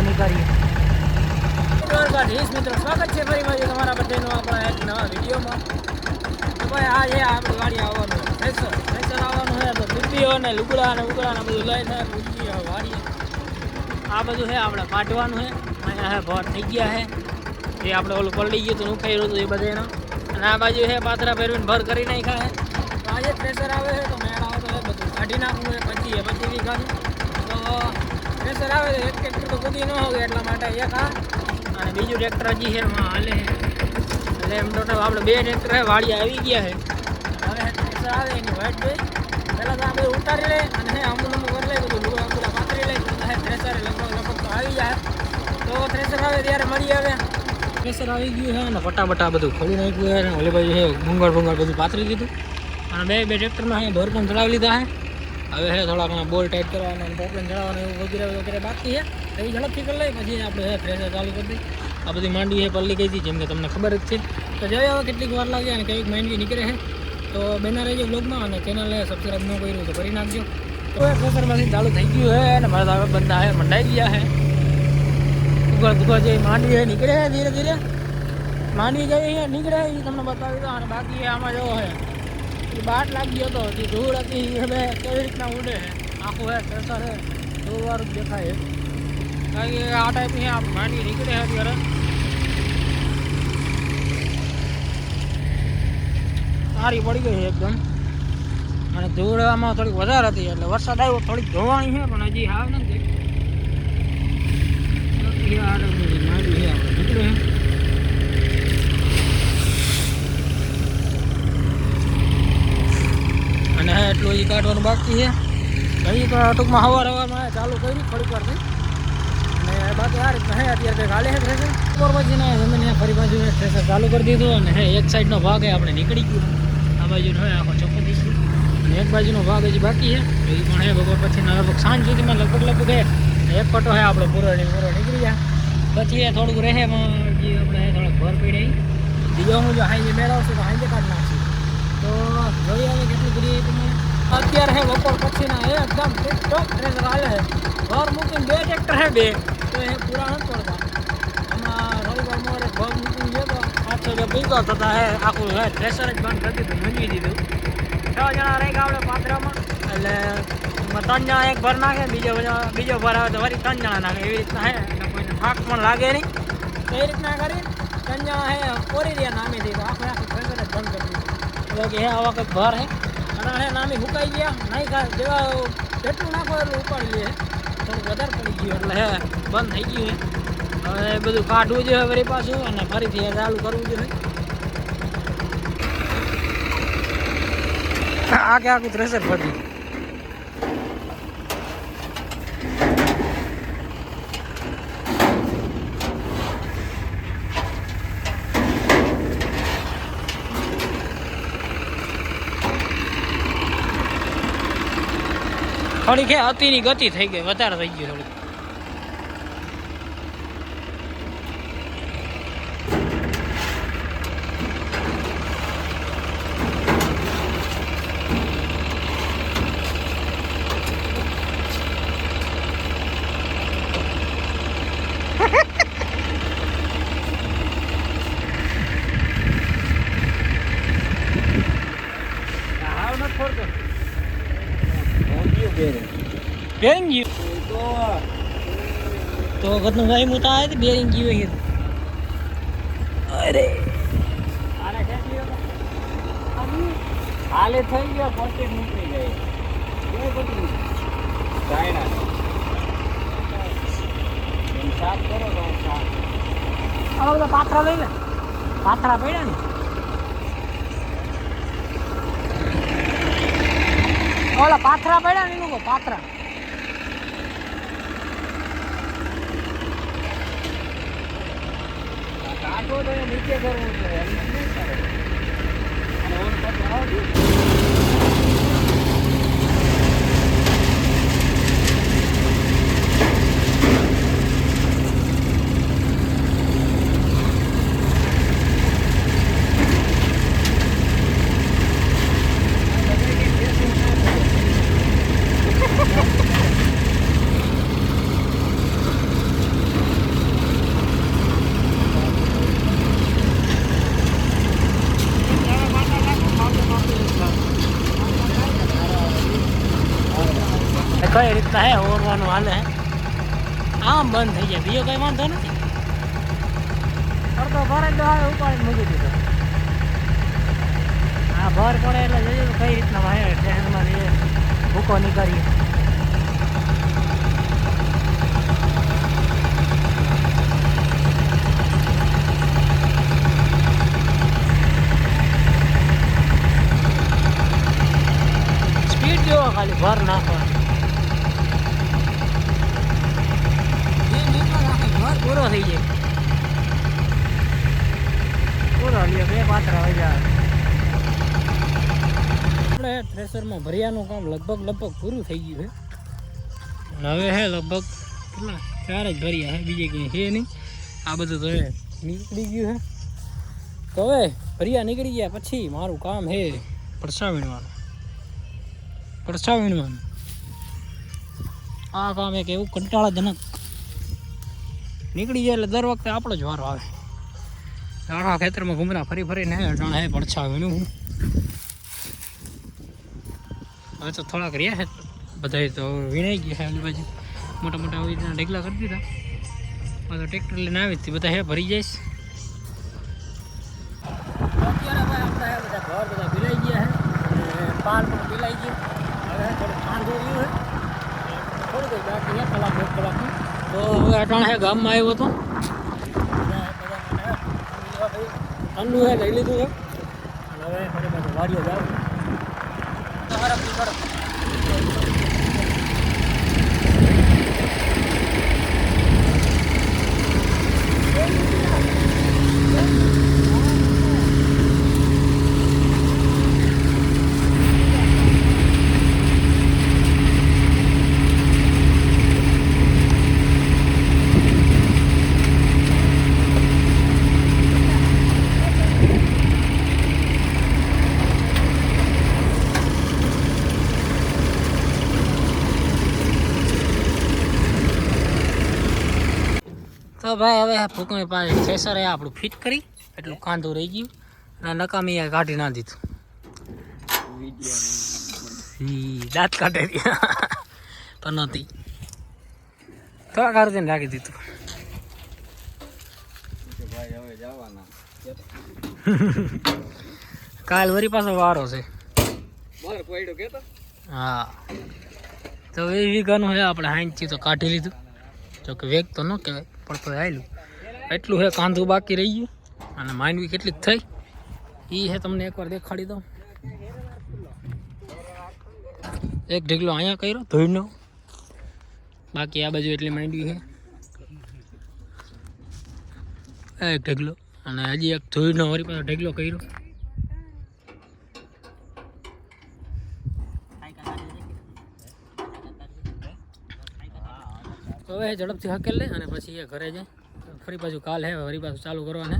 નીકળીએ ઢીસ મિત્રો, સ્વાગત છે ફરી પાછું તમારા બધાનો આપણા એક નવા વિડીયોમાં. તો ભાઈ, આ જે આપણી ગાડી આવવાનું. ફ્રેશર ફ્રેશર આવવાનું છે, તો દૂધીઓ ને લુગડા ને ઉગડા ને બધું લઈ થાય ઉજી વાડીએ. આ બધું છે, આપણે કાઢવાનું છે. અહીંયા હે ભર થઈ ગયા છે. એ આપણે ઓલું પલડી ગયું હતું ઉખાઈ હતું એ બધાનો અને આ બાજુ છે, પાથરા ફેરવીને ભર કરી નાખ્યા છે. આજે પ્રેશર આવે છે, તો મેળ આવે તો બધું કાઢી નાખવું પછી એ પછી બી તો પ્રેશર આવે તો એક ટ્રેક્ટર તો કૂદી ન હોય એટલા માટે એક આ અને બીજું ટ્રેક્ટર હજી છે એમાં હાલે. છે એટલે એમ ટોટલ આપણે બે ટ્રેક્ટર છે વાળી આવી ગયા છે. હવે ટ્રેક્ટર આવે એની વાઇટ જોઈ. પહેલાં તો આ બધું ઉતારી લે અને હે અમુલ અમુક કરી લે બધું લુગડા બુગડા પાથરી લે. હે થ્રેસર લગભગ લગભગ તો આવી જાય. તો થ્રેસર આવે ત્યારે મળી આવે. થ્રેસર આવી ગયું છે અને ફટાફટા બધું ખોલી નાખ્યું છે અને ઓલી બાજુ છે ભૂંગળ ભૂંગળ બધું પાથરી લીધું. અને બે બે ટ્રેક્ટરમાં અહીંયા ઢોર ચલાવી ચડાવી લીધા છે. હવે છે થોડા ઘણા બોલ ટાઈટ કરવાના અને પોપલેન એવું વગેરે વગેરે બાકી છે એ ઝડપથી કરી લઈ પછી આપણે હે થ્રેસર ચાલુ કરી દઈએ. આ બધી માંડવી છે પલ્લી ગઈ હતી, જેમ કે તમને ખબર જ છે. તો જોઈએ હવે કેટલીક વાર લાગે અને કેવીક માંડવી નીકળે છે તો બેના રહેજો બ્લોગમાં અને ચેનલને સબસ્ક્રાઈબ ન કર્યું તો કરી નાખજો. તો એ મશીન ચાલુ થઈ ગયું છે અને મારા હવે બંધા હે, મંડાઈ ગયા છે ઉગળ દુગળ જે માંડવી હે, નીકળે છે ધીરે ધીરે. માંડવી જઈ નીકળે એ તમને બતાવી દો અને બાકી આમાં જવો એ બાટ લાગી ગયો હતો હજી ધૂળ હતી એ કેવી રીતના ઉડે આખું હે પ્રેશર હે, ધૂળવાળું જ દેખાય કારણ કે આ ટાઈપની આ માંડવી નીકળે છે અત્યારે. સારી પડી ગઈ છે એકદમ. અને ધૂળમાં થોડીક વધારે હતી, એટલે વરસાદ આવ્યો, થોડીક ધોવાણી છે, પણ હજી આવે નથી. માંડવી છે આપણે નીકળે છે હા હજી કાઢવાનું બાકી છે. તો ટૂંકમાં હવાર હવારમાં ચાલુ કરી થોડીક વારથી અને બાકી આ રીતના હે, અત્યારે કંઈક હાલે છે થ્રેસર બપોર પછી ના ફરી બાજુ થ્રેસર ચાલુ કરી દીધું અને હે, એક સાઈડનો ભાગ હે, આપણે નીકળી ગયું. આ બાજુ હોય આખો ચોખ્ખો દીધું એક બાજુનો ભાગ હજી બાકી છે. એ પણ હે બપોર પછી લગભગ સાંજ સુધીમાં લગભગ લગભગ હે, એક પટો હે, આપણો પૂરો પૂરો નીકળી જાય પછી એ થોડુંક રહે જે આપણે હે, થોડોક ભર પડી બીજો હું જો હાઈ મેળવશું તો હાઈ કાઢ નાખશું. તો જોઈએ હવે કેટલી બધી અત્યારે હે બપોર પછીના હે, એકદમ ટીકટોક ટ્રેઝર હાલે છે ઘર મૂકીને બે ટ્રેક્ટર હે બે, તો એ પૂરા નથી પડતા. આમાં રવિવાર મોરે ઘર મૂકીને ગયો તો પાંચ છ ભેગો થતા હે. આખું હે ટ્રેસર જ બંધ કરી દીધું મંજવી દીધું. છ જણા રહી ગયા આપણે પાત્રમાં. એટલે એમાં ત્રણ જણા એક ભર નાખે, બીજો બધા- બીજો ભર આવે તો વળી ત્રણ જણા નાખે. એવી રીતના હે, એટલે કોઈને થાક પણ લાગે નહીં. તો એ રીતના કરી ત્રણ જણા હે ઓરી રહ્યા નામેથી, તો આખું આખું ટ્રેસર જ બંધ કરી દીધું. એટલે કે હે, આવા કંઈક ભર હે? અને હે નામી હુકાઈ ગયા. નહીં ખા, જેવા જેટલું નાખો એટલું ઉપાડી લે. થોડું વધારે પડી ગયું એટલે હે, બંધ થઈ ગયું હે. હવે બધું કાઢવું જોઈએ ફરી પાછું અને ફરીથી ચાલુ કરવું જોઈએ આગે આખું થ્રેસર ફરી. થોડીક હતીની ગતિ થઈ ગઈ વધારે થઈ ગઈ થોડીક હાવ નથી ફરતો બેરિંગ તો વખતનું ગાય મોટા આવે બેરિંગ ગયું હે. અરે. હાલે થઈ ગયો પોસ્ટેજ નીકળી ગઈ. બે બધું ચાયના સાફ કરો તો સાફ આ બધા પાથરા લઈ લે. પાથરા પડ્યા ને. ઓલા પાથરા પડ્યા ને એ લોકો પાથરા કાઢો તો એ નીચે કરવું છે કઈ રીતના હે ઓરવાનું હાલે હે? આમ બંધ થઈ જાય. બીજો કઈ વાંધો નથી. અડધો ભરે તો આવે ઉપાડીને મૂકી દીધો. આ ભર પડે એટલે તો કઈ રીતના વાય ટ્રેનમાં જઈએ ભૂકો નીકળીએ. ખાલી? ભર નાખવાની. પૂરો થઈ જાય પૂરો લ્યો બે પાત્ર હોય જાય આપણે થ્રેસરમાં ભરિયાનું કામ લગભગ લગભગ પૂરું થઈ ગયું છે અને હવે હે લગભગ કેટલા ચાર જ ભર્યા હે બીજે કંઈ છે નહીં આ બધું તો નીકળી ગયું હે તો હવે ભરિયા નીકળી ગયા પછી મારું કામ હે પડસા વીણવાનું પડસા વીણવાનું આ કામ એક એવું કંટાળાજનક નીકળી જાય એટલે દર વખતે આપણો જ વારો આવે. આખા ખેતરમાં ઘૂમરા ફરી ફરીને જાણે હે, પડછા વીણું હવે તો થોડાક રહ્યા છે બધા તો વીણાઈ ગયા છે ઓલી બાજુ મોટા મોટા આવી રીતના ઢેકલા કરી દીધા. હવે તો ટ્રેક્ટર લઈને આવી હતી, બધા હે, ભરી જઈશ ઘર બધા બિલાઈ ગયા છે પાન પણ પીલાઈ ગયું. હવે થોડું ઠાંડુ થોડું બાકી કલાક, એક કલાકનું તો હવે અટાણે હે ગામમાં આવ્યો હતો ઠંડુ હે લઈ લીધું છે. હવે વાડીએ જાવ તમારા તો ભાઈ, હવે ફૂકણી પાસે થ્રેસરે આપણું ફિટ કરી, એટલું કાંદું રહી ગયું. અને નકામી કાઢી ના દીધું. દાંત કાઢે પણ નહોતી. થોડા કાઢી દઈને રાખી દીધું. કાલ વરી પાછો વારો છે. હા. તો એ વીઘાનું છે આપણે હાઈનથી તો કાઢી લીધું. જો કે વેગ તો ન કહેવાય. પણ આવેલું એટલું હે કાંધું બાકી રહી ગયું. અને માંડવી કેટલીક થઈ. એ હે તમને એકવાર દેખાડી દઉં. એક ઢીકલો અહીંયા કર્યો, ધોઈનો બાકી આ બાજુ એટલી માંડવી છે એક ઢગલો અને હજી એક ધોઈનો વરી પાછો ઢગલો કર્યો. હવે ઝડપથી હકેલ લે અને પછી એ ઘરે જાય. ફરી પાછું કાલ હે, ફરી પાછું ચાલુ કરવાને.